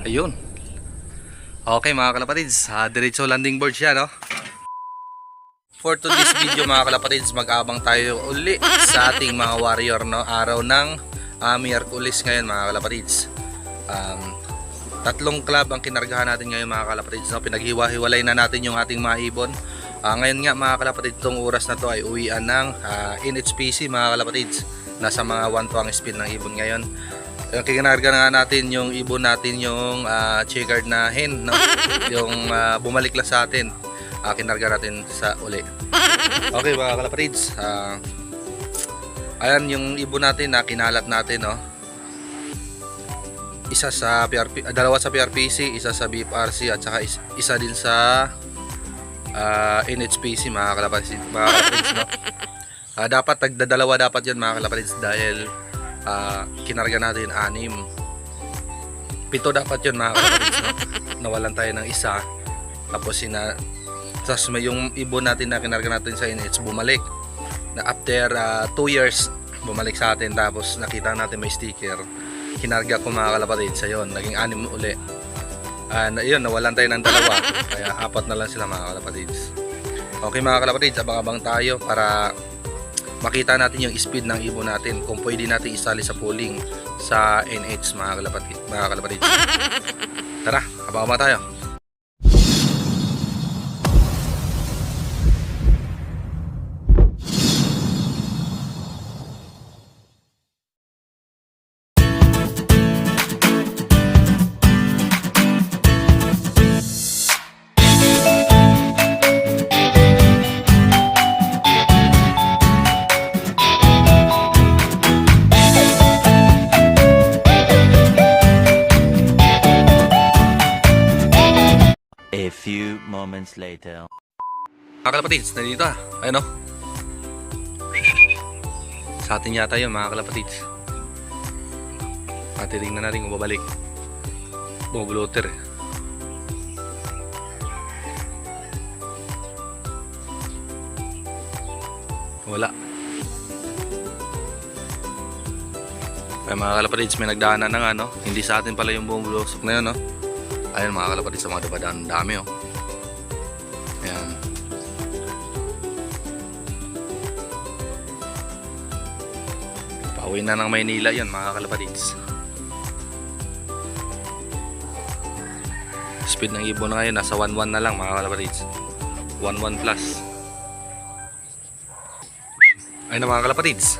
Ayun. Okay mga kalapatids, uh, diretso landing board siya no. For today's video mga kalapatids, mag-abang tayo uli sa ating mga warrior no. Araw ng uh, Miyerkules ngayon mga kalapatids. Um, tatlong club ang kinargahan natin ngayon mga kalapatids no. Pinaghiwa-hiwalay na natin yung ating mga ibon. Ah, ngayon nga mga kalapatids, itong oras na to ay uwian ng ah, NHPC mga kalapatids. Nasa mga 1 to ang speed ng ibon ngayon. Yung kinarga na nga natin yung ibon natin yung uh, checkered na hen, no? yung ah, bumalik lang sa atin. Ah, kinarga natin sa uli. Okay mga kalapatids, ah, ayan yung ibon natin na kinalat natin, no? Isa sa PRP, ah, dalawa sa PRPC, isa sa BFRC at saka is- isa din sa uh, NHPC mga kalapatids, mga kalapatids no? Ah, dapat tagdadalawa dapat yan mga kalapatids dahil ah, kinarga natin anim. Pito dapat yun mga kalapatids no? nawalan tayo ng isa. Tapos sina tapos may yung ibon natin na kinarga natin sa NH bumalik. Na after 2 years bumalik sa atin. Tapos nakita natin may sticker. Kinarga ko mga kalapatids sa yun. Naging anim uli. Ah, na, yun, nawalan tayo ng dalawa. kaya apat na lang sila mga kalapatids. Okay mga kalapatids, abang-abang tayo para makita natin yung speed ng ibon natin. Kung pwede natin isali sa pooling sa NH mga kalapatids. Mga kalapatids. Tara, abang-abang tayo. Moments later. Mga kalapatids, nandito ah. Ayun o. Sa atin yata yun mga kalapatids. Patitingnan natin kung babalik. Bumabloter eh. Wala. Ay mga kalapatids, may nagdaanan na nga no. Hindi sa atin pala yung bumabulosok na yun no. Ayun mga kalapatids, sa mga dumadaan. Dami oh. Pauwi na ng Maynila yon mga kalapatids. Speed ng ibon na ngayon nasa 1.1 na lang mga kalapatids. 1.1 plus. Ayun na mga kalapatids.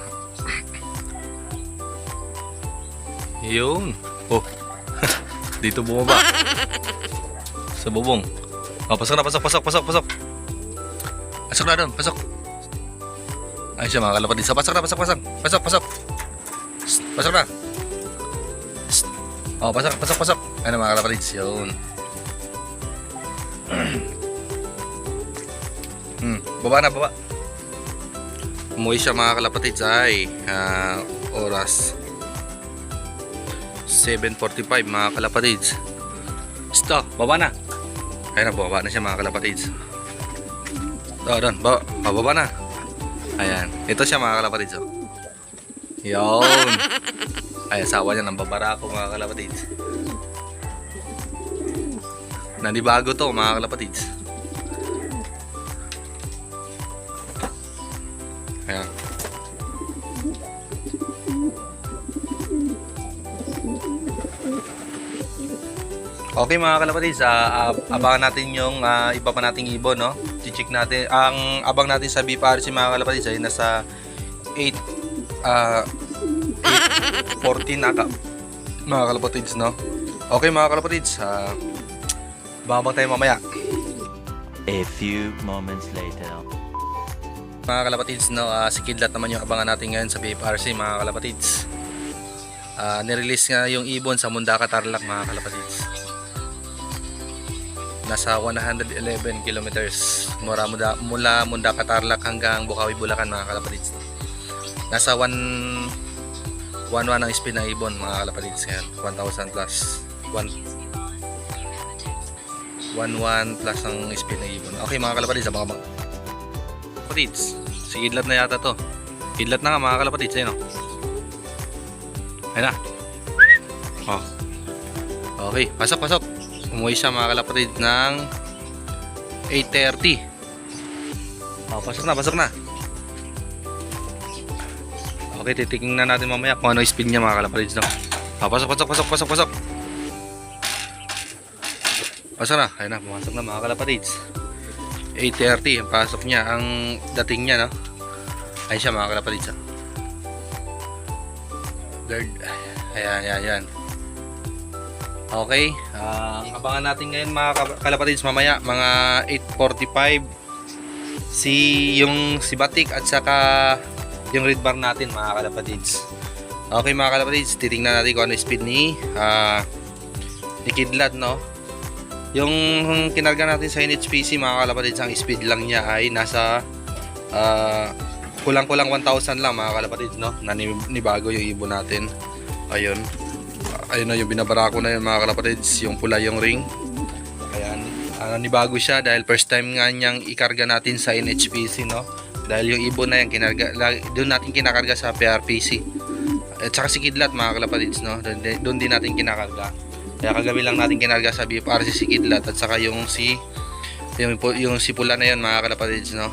Yun. Oh. Dito bumaba. Sa bubong. Oh, pasok na, pasok, pasok, pasok, pasok. Pasok na doon, pasok. Ay siya mga kalapatid. So, pasok na, pasok, pasok. Pasok, pasok. Pasok na. Oh, pasok, pasok, pasok. Ano mga kalapatid? Yun. hmm, baba na, baba. Umuwi siya mga kalapatid ay ah, oras 7.45 mga kalapatids. Stop, baba na. Ayun na, baba na siya mga kalapatids. Oh, doon, baba, bababa na. Ayan, ito siya mga kalapatids. Oh. Yun. Ay, asawa niya ng babarako mga kalapatids. Nanibago to mga kalapatids. Ayan. Okay mga kalapatids, ab- abangan natin yung ah, iba pa nating ibon, no? Chichik natin. Ang abang natin sa BPRC mga kalapatids ay nasa 8 ah 8.14 ata. Mga kalapatids, no? Okay mga kalapatids, ah babang tayo mamaya. A few moments later. Mga kalapatids, no, ah, si Kidlat naman yung abangan natin ngayon sa BFRC, mga kalapatids. Ah, nirelease nga yung ibon sa Mundaka Tarlac, mga kalapatids. Nasa 111 kilometers mula, mula, mula Mundaka Tarlac hanggang Bukawi, Bulacan, mga kalapatids. Nasa 1 1 ang speed ng ibon, mga kalapatids. Ngayon, 1,000 plus. 1 1-1 plus ang speed ng ibon. Okay mga kalapatids, abangan mga kalapatids. Si Kidlat na yata to. Kidlat na nga mga kalapatids. Ayun o. Ayun na. Oh. Okay, pasok, pasok. Umuwi siya mga kalapatid ng 8.30. Oh, pasok na, pasok na. Okay, titingnan na natin mamaya kung ano speed niya mga kalapatid. No? Oh, pasok, pasok, pasok, pasok, pasok. Pasok na, ayun na, pumasok na mga kalapatids. 8.30 ang pasok niya, ang dating niya, no? Ayun siya mga kalapatids. ah. Guard. Ayan, ayan, ayan. Okay, ah, ang abangan natin ngayon mga ka- kalapatids mamaya, mga 8.45 si yung si Batik at saka yung red bar natin mga kalapatids. Okay mga kalapatids, titingnan natin kung ano speed ni ah ni Kidlat no. Yung kinarga natin sa NHPC mga kalapatids, ang speed lang niya ay nasa ah, kulang-kulang 1,000 lang mga kalapatids no. Na ni, nibago yung ibon natin. Ayun. Ayun na yung binabara ko na yun mga kalapatids, yung pula yung ring. Ayan. Ano nibago siya dahil first time nga niyang ikarga natin sa NHPC no. Dahil yung ibon na yan kinarga, doon natin kinakarga sa PRPC. At saka si Kidlat mga kalapatids no. Doon, din- natin kinakarga. Kaya kagabi lang natin kinarga sa BFRC si Kidlat at saka yung si yung, yung si pula na yan mga kalapatids no.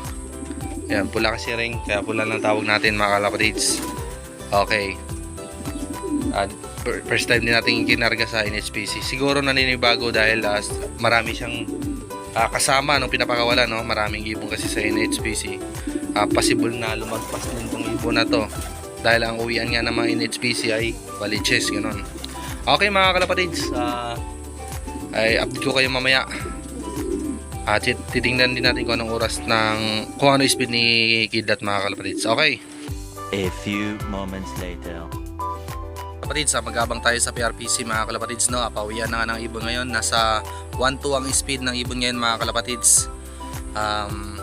Ayan, pula kasi ring, kaya pula lang tawag natin mga kalapatids. Okay. At fir- first time din natin kinarga sa NHPC. Siguro naninibago dahil ah, marami siyang ah, kasama nung pinapakawala no. Maraming ibon kasi sa NHPC. Ah, possible na lumagpas din tong ibon na to. Dahil ang uwian nga ng mga NHPC ay Baliches, ganun. Okay mga kalapatids, ah, ay update ko kayo mamaya. At tit- titingnan din natin kung anong oras ng kung ano speed ni Kidlat mga kalapatids. Okay. A few moments later. Kapatids, ah, magabang tayo sa PRPC mga kalapatids no. Apawian na nga ng ibon ngayon. Nasa 1-2 ang speed ng ibon ngayon mga kalapatids. Um,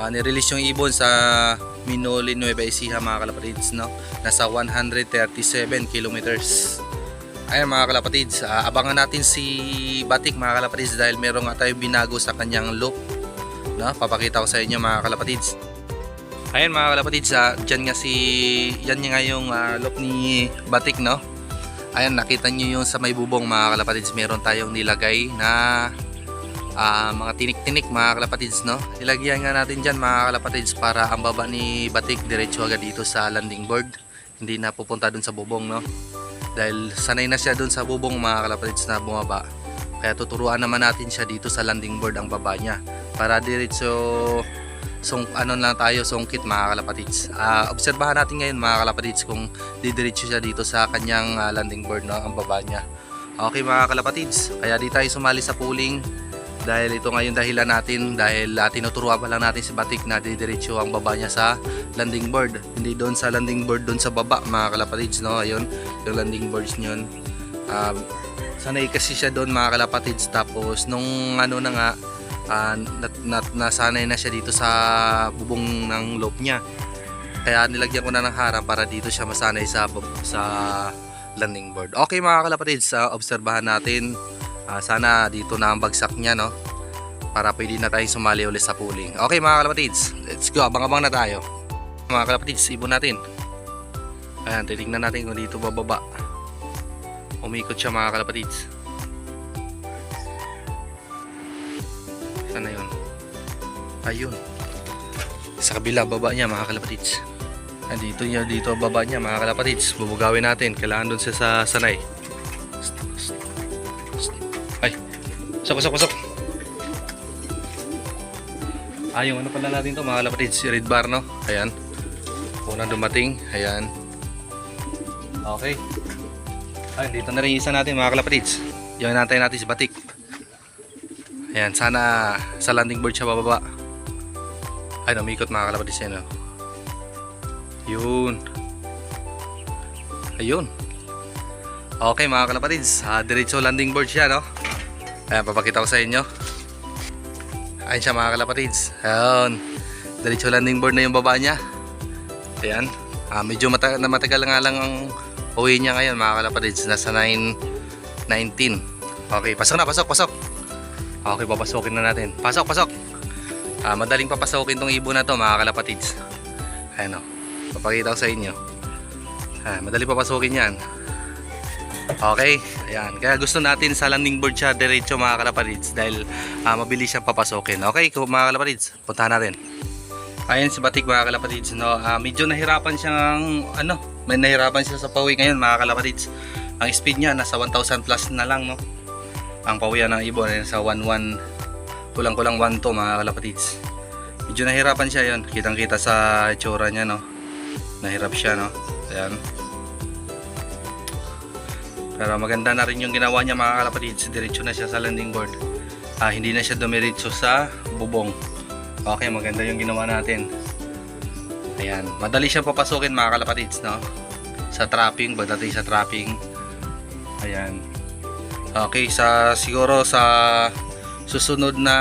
ah, nirelease yung ibon sa Minoli Nueva Ecija mga kalapatids no. Nasa 137 kilometers. Ayan mga kalapatids, ah, abangan natin si Batik mga kalapatids dahil meron nga tayo binago sa kanyang loop. No? Papakita ko sa inyo mga kalapatids. Ayan mga kalapatids, ah, dyan nga si, yan nga yung ah, loop ni Batik no. Ayan nakita nyo yung sa may bubong mga kalapatids, meron tayong nilagay na ah, mga tinik-tinik mga kalapatids no. Ilagyan nga natin dyan mga kalapatids para ang baba ni Batik diretso agad dito sa landing board. Hindi na pupunta dun sa bubong no. Dahil sanay na siya dun sa bubong mga kalapatids na bumaba. Kaya tuturuan naman natin siya dito sa landing board ang baba niya. Para diretso song ano lang tayo songkit mga kalapatids. Ah, obserbahan natin ngayon mga kalapatids kung didiretso siya dito sa kanyang ah, landing board no, ang baba niya. Okay mga kalapatids, kaya di tayo sumali sa pooling dahil ito ngayon dahilan natin dahil uh, tinuturuan pa lang natin si Batik na didiretso ang baba niya sa landing board. Hindi doon sa landing board doon sa baba mga kalapatids no. Ayun, yung landing boards niyon. Um, sanay kasi siya doon mga kalapatids tapos nung ano na nga ah, nat, nat, nasanay na siya dito sa bubong ng loop niya. Kaya nilagyan ko na ng harang para dito siya masanay sa sa landing board. Okay mga kalapatids, ah, obserbahan natin. Ah, sana dito na ang bagsak niya no. Para pwede na tayong sumali ulit sa pooling. Okay mga kalapatids, let's go. Abang-abang na tayo. Mga kalapatids, ibon natin. Ayan, titignan natin kung dito bababa. Umikot siya mga kalapatids. Saan na yun? Ayun. Sa kabila baba niya mga kalapatids. Andito niya dito baba niya mga kalapatids. Bubugawin natin. Kailangan doon siya sa sanay. Pasok, pasok, pasok. Ah, ano pala natin to mga kalapatids. Si Red Bar no? Ayan. Unang dumating. Ayan. Okay. Ay, dito na rin isa natin mga kalapatids. Yung natin natin si Batik. Ayan, sana sa landing board siya bababa. Ay, namikot mga kalapatids yan. Oh. Yun. Ayun. Okay mga kalapatids, uh, diretso landing board siya no. Ayan, papakita ko sa inyo. Ayan siya mga kalapatids. Ayun. Diretso landing board na yung baba niya. Ayan. Ah, medyo mata na matagal nga lang ang uwi niya ngayon mga kalapatids. Nasa 9.19. Okay, pasok na, pasok, pasok. Okay, papasukin na natin. Pasok, pasok. Ah, madaling papasukin tong ibon na to mga kalapatids. Ayan o. Papakita ko sa inyo. Ah, madaling papasukin yan. Okay, ayan. Kaya gusto natin sa landing board siya diretso mga kalapatids dahil ah, mabilis siyang papasokin. Okay, mga kalapatids, puntahan natin. Ayan si Batik mga kalapatids, no. Ah, medyo nahirapan siyang ano, may nahirapan siya sa pawi ngayon mga kalapatids. Ang speed niya nasa 1000 plus na lang, no. Ang pawian ng ibon ay nasa 11 kulang-kulang 1 to mga kalapatids. Medyo nahirapan siya 'yon. Kitang-kita sa itsura niya, no. Nahirap siya, no. Ayan. Pero maganda na rin yung ginawa niya mga kalapatids. Diretso na siya sa landing board. Ah, hindi na siya dumiretso sa bubong. Okay, maganda yung ginawa natin. Ayan, madali siyang papasukin mga kalapatids, no? Sa trapping, pagdating sa trapping. Ayan. Okay, sa siguro sa susunod na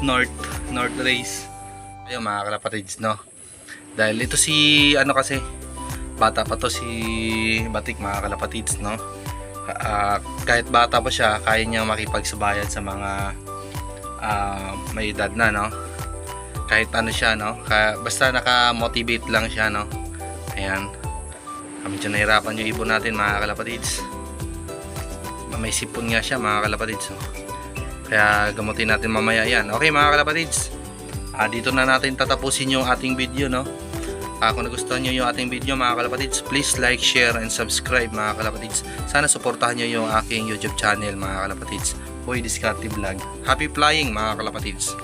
North North Race. Ayun mga kalapatids, no? Dahil ito si ano kasi bata pa to si Batik mga kalapatids, no? Ah, kahit bata pa siya, kaya niya makipagsabayan sa mga ah, may edad na, no? Kahit ano siya, no? Kaya, basta naka-motivate lang siya, no? Ayan. Ah, Medyo nahirapan yung ibon natin, mga kalapatids. May sipon nga siya, mga kalapatids. no? Kaya gamutin natin mamaya yan. Okay, mga kalapatids. Ah, dito na natin tatapusin yung ating video, no? Ah, kung nagustuhan nyo yung ating video mga kalapatids, please like, share, and subscribe mga kalapatids. Sana suportahan nyo yung aking YouTube channel mga kalapatids. Boy Discarte Vlog. Happy flying mga kalapatids.